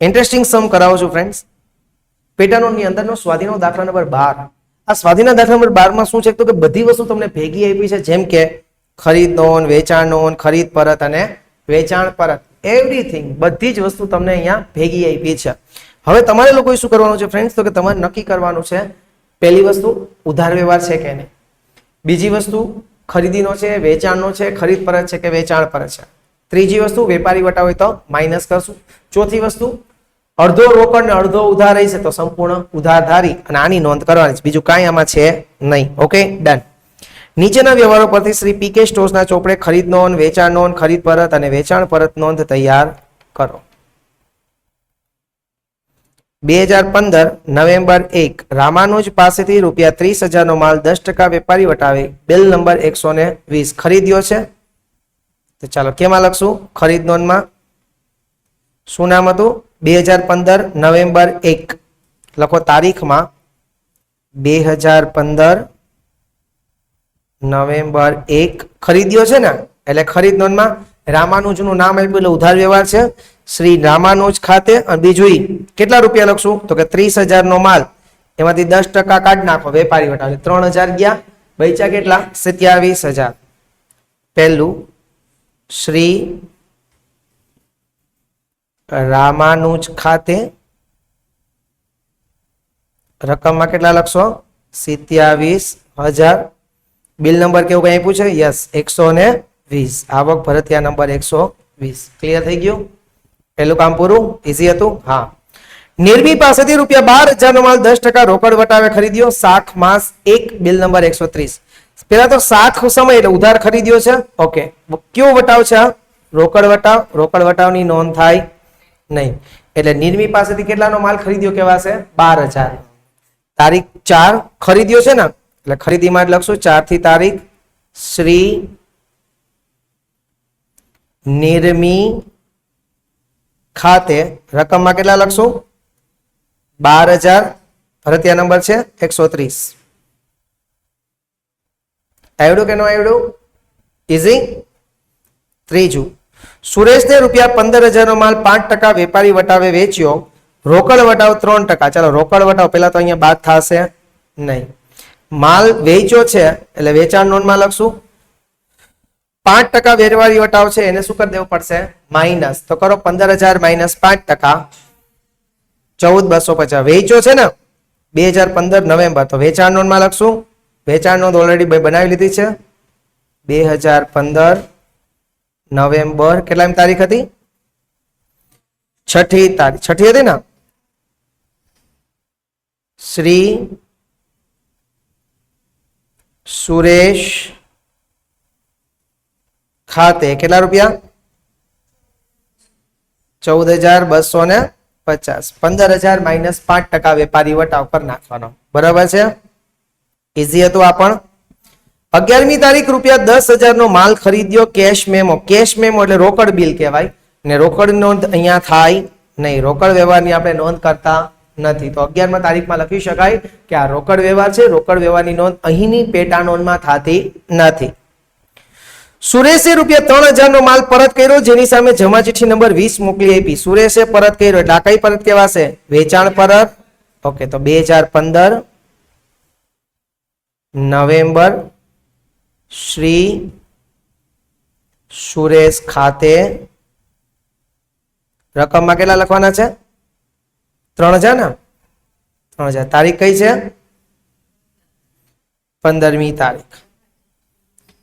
Interesting સમ કરાવું છું friends પેટાનોની અંદરનો સ્વાધીનો દાખલા નંબર બાર. આ સ્વાધીના દાખલા નંબર બારમાં શું છે? તો કે બધી વસ્તુ તમને ભેગી આપી છે, જેમ કે ખરીદ નોન વેચાણ નોન ખરીદ પરત અને વેચાણ પરત. એવરીથિંગ બધી જ વસ્તુ તમને અહીંયા ભેગી આપી છે. હવે તમારે લોકોએ શું કરવાનું છે ફ્રેન્ડ્સ તો કે તમારે નક્કી કરવાનું છે, પહેલી વસ્તુ, ઉધાર વ્યવહાર છે કે નહીં? બીજી વસ્તુ, ખરીદીનો છે, વેચાણનો છે, ખરીદ પરત છે કે વેચાણ પરત છે? ત્રીજી વસ્તુ, વેપારી વટા હોય તો માઇનસ કરશું. ચોથી વસ્તુ અડધો રોકડ ને અડધો ઉધાર રહેશે તો સંપૂર્ણ ઉધારધારી અને આની નોંધ કરવાની છે. બીજું કાંઈ આમાં છે નહીં. ઓકે ડન નીચેના વ્યવહારો પરથી શ્રી પી કે સ્ટોર્સના ચોપડે ખરીદ નોંધ, વેચાણ નોંધ, ખરીદ પરત અને વેચાણ પરત નોંધ તૈયાર કરો. બે હજાર પંદર નવેમ્બર એક, રામાનુજ પાસેથી રૂપિયા ત્રીસ હજારનો માલ દસ ટકા વેપારી વટાવે બિલ નંબર એકસો ને વીસ. ખરીદ્યો છે? તો ચાલો, કેમાં લખશું? ખરીદ નોંધમાં. શું નામ હતું? બે હજાર પંદર નવેમ્બર એક. લખો તારીખમાં. બે હજાર પંદર નવેમ્બર એક. ખરીદ્યો છે ને? એટલે ખરીદ નોંધમાં રામાનુજનું નામ આપ્યું એટલે ઉધાર વ્યવહાર છે. શ્રી રામાનુજ ખાતે અને બીજું કેટલા રૂપિયા લખશું? તો કે ત્રીસ હજારનો માલ. એમાંથી દસ ટકા કાઢ નાખો. વેપારી વટાવે. ત્રણ હજાર ગયા. બૈચા કેટલા? સત્યાવીસ હજાર. પહેલું શ્રી રામાનુજ ખાતે રકમમાં કેટલા લખશો? સિત્યાવીસ હજાર. બિલ નંબર કેવું કઈ આપ્યું છે? યસ, એકસો ને વીસ. આવક ભરતિયા નંબર એકસો વીસ. ક્લિયર થઈ ગયું? પહેલું કામ પૂરું? ઇઝી હતું? હા. નિર્મી પાસેથી રૂપિયા બાર હજાર નો માલ દસ ટકા રોકડ વટાવે ખરીદ્યો. શાખ માસ, એક. બિલ નંબર એકસો ત્રીસ. પેલા તો શાખ સમય એટલે ઉધાર ખરીદ્યો છે. ઓકે કયો વટાવ છે રોકડ વટાવ. રોકડ વટાવની નોંધ થાય. નહીં. એટલે નિર્મી પાસેથી કેટલાનો માલ ખરીદ્યો કેવાશે બાર હજાર. તારીખ ચાર ખરીદ્યો છે ને? એટલે ખરીદીમાં જ લખશું ચારથી તારીખ શ્રી નિર્મી ખાતે. રકમમાં કેટલા લખશું? બાર હજાર. ભરતિયા નંબર છે એકસો ત્રીસ. આવડ્યું કે ન આવડ્યું ઇઝી ત્રીજું. સુરેશને રૂપિયા પંદર હજારનો માલ પાંચ ટકા વેપારી વટાવે વેચ્યો. રોકડ વટાવ ત્રણ ટકા. ચાલો, રોકડ વટાવ. પેલા તો અહીંયા બાદ થશે. નહીં. માલ વેચ્યો છે, એટલે વેચાણ નોંધમાં લખશું. પાંચ ટકા વેરવાળી વટાવ છે, એને શું કરી દેવું પડશે? માઇનસ. તો કરો પંદર હજાર માઇનસ પાંચ ટકા. ચૌદ બસો પચાસ. વેચ્યો છે ને? બે હજાર પંદર નવેમ્બર. તો વેચાણ નોંધમાં લખશું. વેચાણ નોંધ ઓલરેડી બનાવી લીધી છે. બે હજાર પંદર નવેમ્બર કેટલામી તારીખ હતી? છઠ્ઠી તારીખ. છઠ્ઠી હતી ને? શ્રી સુરેશ ખાતે કેટલા રૂપિયા? ચૌદ હજાર બસો ને પચાસ. પંદર હજાર માઇનસ પાંચ ટકા વેપારી વટાવ પર નાખવાનો. બરાબર છે? ઇઝી હતું આ પણ? અગિયારમી તારીખ રૂપિયા દસ હજાર નો માલ ખરીદ્યો કેશ મેમો કેશ મેમો એટલે રોકડ બિલ કહેવાય. ને રોકડ નોંધ અહીંયા થાય નહીં. રોકડ વ્યવહારની આપણે નોંધ કરતા નથી. તો અગિયારમા તારીખમાં લખી શકાય કે આ રોકડ વ્યવહાર છે. રોકડ વ્યવહારની નોંધ અહીંની પેટા નોંધમાં થતી નથી. સુરેશે રૂપિયા ત્રણ હજાર નો માલ પરત કર્યો, જેની સામે જમા ચિઠ્ઠી નંબર વીસ મોકલી આપી. સુરેશે પરત કર્યો એટલે પરત કહેવાશે? વેચાણ પરત. ઓકે, તો બે હજાર પંદર નવેમ્બર શ્રી સુરેશ ખાતે રકમમાં કેટલા લખવાના છે? ત્રણ હજાર ને? ત્રણ હજાર. તારીખ કઈ છે? પંદરમી તારીખ.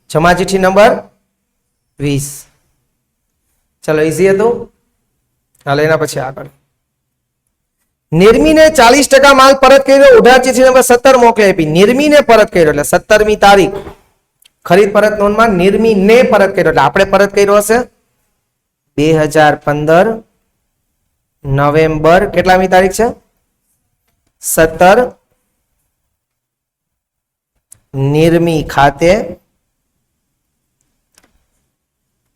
જમા ચીઠી નંબર વીસ. ચલો ઇઝી હતું? હાલ, એના પછી આગળ. નિર્મીને ચાલીસ ટકા માલ પરત કર્યો. ઉધાર ચીઠી નંબર સત્તર મોકલી આપી. નિર્મીને પરત કર્યો. એટલે સત્તરમી તારીખ. ખરીદ પરત નોંધમાં નિર્મી ને પરત કર્યો એટલે આપણે પરત કર્યો હશે? બે હજાર પંદર નવેમ્બર કેટલામી તારીખ છે? સત્તર નિર્મી ખાતે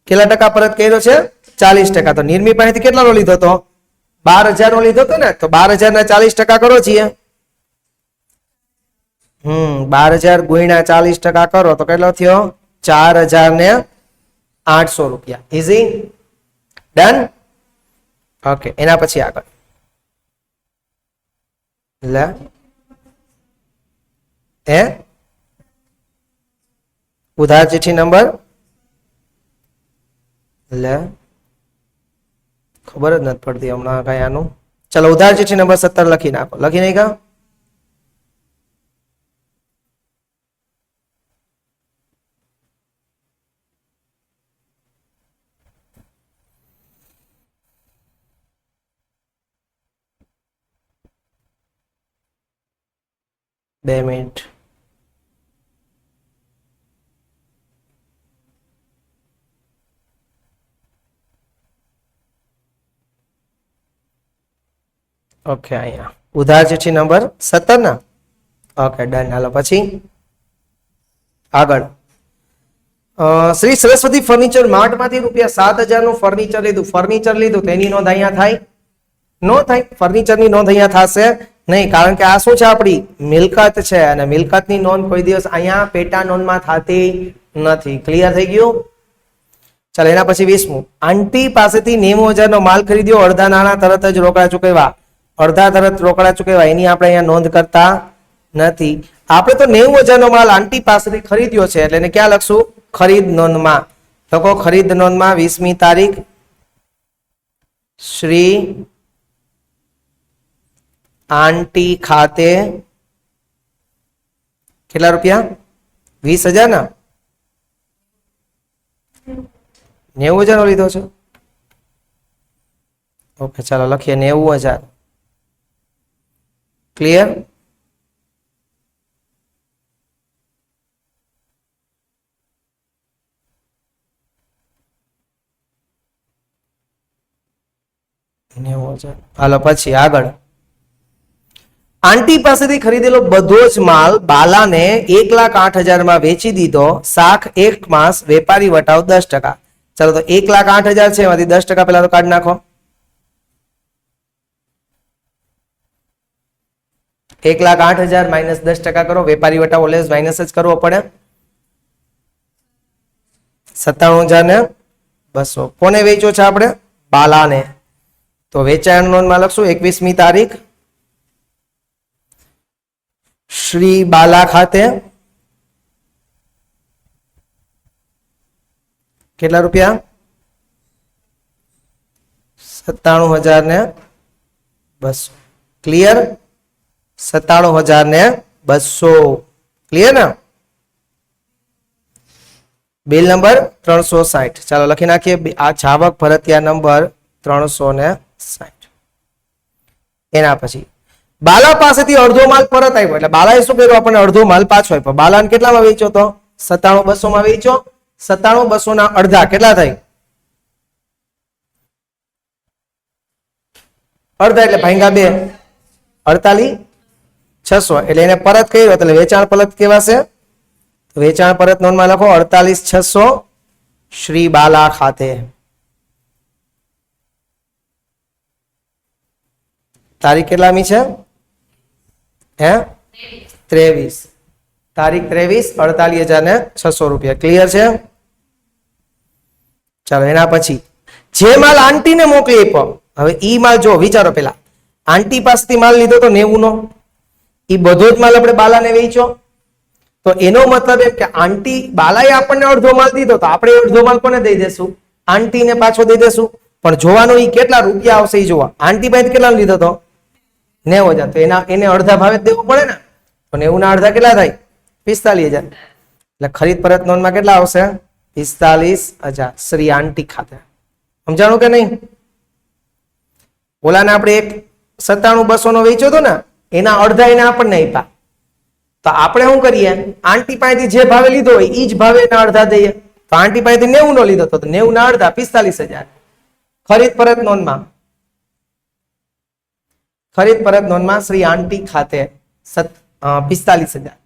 કેટલા ટકા પરત કર્યો છે? ચાલીસ ટકા. તો નિર્મી પાસેથી કેટલાનો લીધો હતો બાર હજાર નો લીધો હતો ને? તો બાર હજાર ના ચાલીસ ટકા કરો છીએ. હમ, બાર હજાર ગુણ્યા ચાલીસ ટકા કરો તો કેટલો થયો? ચાર હજાર ને આઠસો રૂપિયા. ઇઝી ડન ઓકે એના પછી આગળ. લે. હે? ઉધાર ચિઠ્ઠી નંબર? લે. ખબર જ નથી પડતી હમણાં કઈ આનું. ચલો, ઉધાર ચિઠ્ઠી નંબર સત્તર લખી નાખો. લખી નહીં કા? બે મિનિટ. ઓકે અહીંયા. ઉધાર ચિઠ્ઠી નંબર સત્તર ના ઓકે ડન હાલો, પછી. આગળ. શ્રી સરસ્વતી ફર્નિચર માર્ટમાંથી રૂપિયા સાત હજારનું ફર્નિચર લીધું. ફર્નિચર લીધું, તેની નોંધ અહીંયા થાય? નો થાય. ફર્નિચરની નોંધ અહીંયા થશે. નહીં, કારણ કે આ શું છે આપણી? મિલકત છે અને મિલકતની નોંધ કોઈ દિવસ અહીંયા પેટા નોંધમાં થતી નથી. ક્લિયર થઈ ગયું? ચાલો, એના પછી વીસમું. આંટી પાસેથી નેવું હજારનો માલ ખરીદ્યો, અડધા નાણા તરત જ રોકડા ચૂકવ્યા. અડધા તરત રોકડા ચૂકવ્યા. એની આપણે અહીંયા નોંધ કરતા નથી. આપણે તો નેવું હજારનો માલ આંટી પાસેથી ખરીદ્યો છે, એટલે એને ક્યાં લખશું? ખરીદ નોંધમાં. લખો ખરીદ નોંધમાં વીસમી તારીખ. શ્રી આંટી ખાતે કેટલા રૂપિયા? વીસ હજાર ના નેવું હજાર લીધો છે? ઓકે, ચાલો લખીએ નેવું હજાર. ક્લિયર નેવું હજાર. હાલો, પછી આગળ. આંટી પાસેથી ખરીદેલો બધો જ માલ બાલાને એક લાખ આઠ હજારમાં વેચી દીધો. શાખ એક માસ, વેપારી વટાવ દસ ટકા. ચાલો તો એક લાખ આઠ હજાર છે, એમાંથી દસ ટકા પેલા તો કાઢી નાખો. એક લાખ આઠ હજાર માઇનસ દસ ટકા કરો, વેપારી વટાવ ઓલેસ માઇનસ જ કરવો પડે. સત્તાણું હજાર ને બસો. કોને વેચ્યો છે આપણે? બાલાને. તો વેચાણ નોંધમાં લખશું, એકવીસમી તારીખ. શ્રી બાલા ખાતે કેટલા રૂપિયા? સત્તાણું હજાર ને બસો. ક્લિયર સત્તાણું હજાર ને બસો. ક્લિયર ને? બિલ નંબર ત્રણસો સાઠ. ચાલો લખી નાખીએ. આ છાવક ભરતિયા નંબર ત્રણસો ને સાઠ. એના પછી બાલા પાસેથી અડધો માલ પરત આવ્યો. એટલે બાલાએ શું કર્યું? આપણને અડધો માલ પાછો આપ્યો. બાલાને કેટલામાં વેચ્યો તો? સત્તાણું બસો માં વેચ્યો. સત્તાણું બસો ના અડધા કેટલા થાય અડધા એટલે ભાંગા બે. અડતાલીસ, છસો. એટલે એને પરત કર્યો. એટલે વેચાણ પરત કેવાશે છે વેચાણ પરત નોંધમાં લખો, અડતાલીસ, છસો, શ્રી બાલા ખાતે. તારીખ કેટલામી છે? હે? ત્રેવીસ. તારીખ ત્રેવીસ, અડતાલીસ હજાર ને છસો રૂપિયા. ક્લિયર છે? ચાલો, એના પછી. જે માલ આંટીને મોકલી આપ્યો. હવે ઈ માલ જો, વિચારો પેલા. આંટી પાસેથી માલ લીધો તો નેવું નો એ બધો જ માલ આપણે બાલાને વેચ્યો. તો એનો મતલબ એમ કે આંટી બાલાએ આપણને અડધો માલ દીધો તો આપણે અડધો માલ કોને દઈ દેશું? આંટીને પાછો દઈ દેશું. પણ જોવાનું એ કેટલા રૂપિયા આવશે એ જોવા. આંટી પાસે કેટલા લીધો તો? નેવું હજાર. તો એના, એને અડધા ભાવે જ દેવું પડે ને. તો નેવું ના અડધા કેટલા થાય? પિસ્તાલીસ હજાર. એટલે ખરીદ પરત નોંધમાં કેટલા આવશે? પિસ્તાલીસ હજાર. શ્રી આંટી ખાતે. સમજાણું કે નહીં? ઓલાને આપણે એક સત્તાણું બસો નો વેચ્યો હતો ને, એના અડધા એને આપણને આપ્યા. તો આપણે શું કરીએ? આંટી પાસેથી જે ભાવે લીધો હોય એ જ ભાવે એના અડધા દઈએ. તો આંટી પાસેથી નેવું નો લીધો તો નેવું ના અડધા, પિસ્તાલીસ હજાર. ખરીદ પરત નોંધમાં. ખરીદ પરત નોંધમાં શ્રી આંટી ખાતે સત પિસ્તાલીસ હજાર.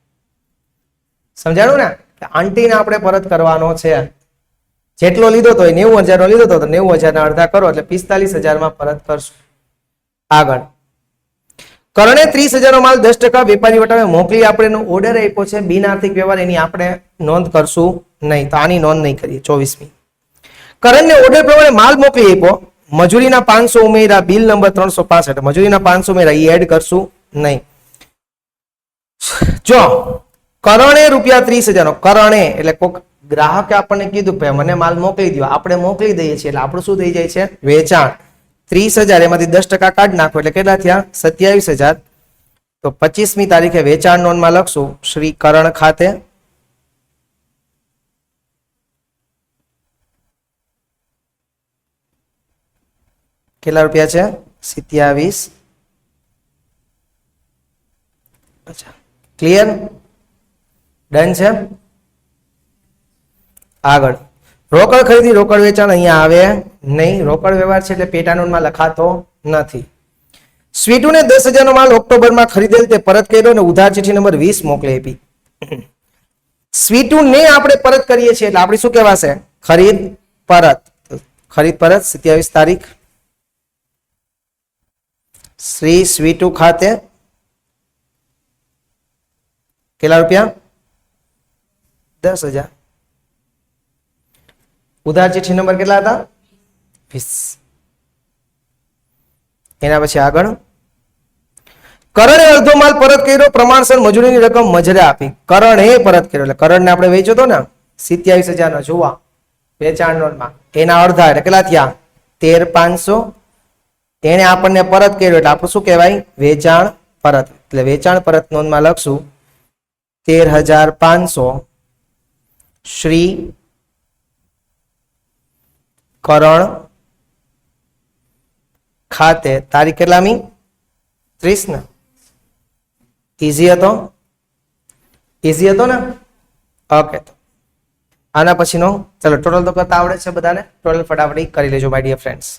સમજાણું ને? કે આંટીને આપણે પરત કરવાનો છે. જેટલો લીધો તો નેવું હજારનો લીધો તો નેવું હજારના અડધા કરો એટલે પિસ્તાલીસ હજારમાં પરત કરશું. આગળ. કરણે ત્રીસ હજારનો માલ દસ ટકા વેપારી વટાવે મોકલી આપણે એનો ઓર્ડર આપ્યો છે. બિન આર્થિક વ્યવહાર એની આપણે નોંધ કરશું નહીં. તો આની નોંધ નહીં કરીએ. ચોવીસમી. કરણને ઓર્ડર પ્રમાણે માલ મોકલી આપ્યો. મજૂરીના પાંચસો ઉમેરા બિલ નંબર ત્રણસો પાસઠ. મજૂરીના પાંચસો ઉમેરા એ એડ કરશું નહીં. જો, કરણે રૂપિયા ત્રીસ હજારનો, કરણે, એટલે કોઈક ગ્રાહકે આપણને કીધું ભાઈ, મને માલ મોકલી દો આપણે મોકલી દઈએ છીએ, એટલે આપણું શું થઈ જાય છે? વેચાણ. ત્રીસ હજાર, એમાંથી દસ ટકા કાઢ નાખો, એટલે કેટલા થયા? સત્યાવીસ હજાર. તો પચીસમી તારીખે વેચાણ નોંધમાં લખશું, શ્રી કરણ ખાતે. કેટલા રૂપિયા છે? સિત્યાવીસ. ક્લિયર ડન છે? આગળ. રોકડ ખરીદી, રોકડ વેચાણ અહીંયા આવે નહીં. રોકડ વ્યવહાર છે એટલે પેટાનોનમાં લખાતો નથી. સ્વીટુને દસ હજારનો માલ ઓક્ટોબરમાં ખરીદેલ તે પરત કર્યો અને ઉધાર ચિઠ્ઠી નંબર વીસ મોકલી આપી. સ્વીટુને આપણે પરત કરીએ છીએ એટલે આપણી શું કહેવાશે? ખરીદ પરત. ખરીદ પરત, સત્યાવીસ તારીખ. શ્રી સ્વીટુ ખાતે કેટલા રૂપિયા? દસ હજાર. ઉધાર ચિઠ્ઠી નંબર કેટલા હતા? એના પછી આગળ. કરણે અડધો માલ પરત કર્યો, પ્રમાણસર મજૂરીની રકમ મજરે આપી. કરણે પરત કર્યો. એટલે કરણને આપણે વેચ્યો હતો ને, સિત્યાવીસ હજાર નો જોવા વેચાણ નોટમાં. એના અડધા એટલે કેટલા થયા? તેર પાંચસો એને આપણને પરત કર્યો એટલે આપણું શું કહેવાય? વેચાણ પરત. એટલે વેચાણ પરત નોંધમાં લખશું. તેર હજાર પાંચસો શ્રી કરણ ખાતે. તારીખ કેટલામી? ત્રીસ ને ઇઝી હતો? ઇઝી હતો ને? ઓકે આના પછીનો. ચલો ટોટલ તો કરતા આવડે છે બધાને. ટોટલ ફટાફટ કરી લેજો માય ડિયર ફ્રેન્ડ્સ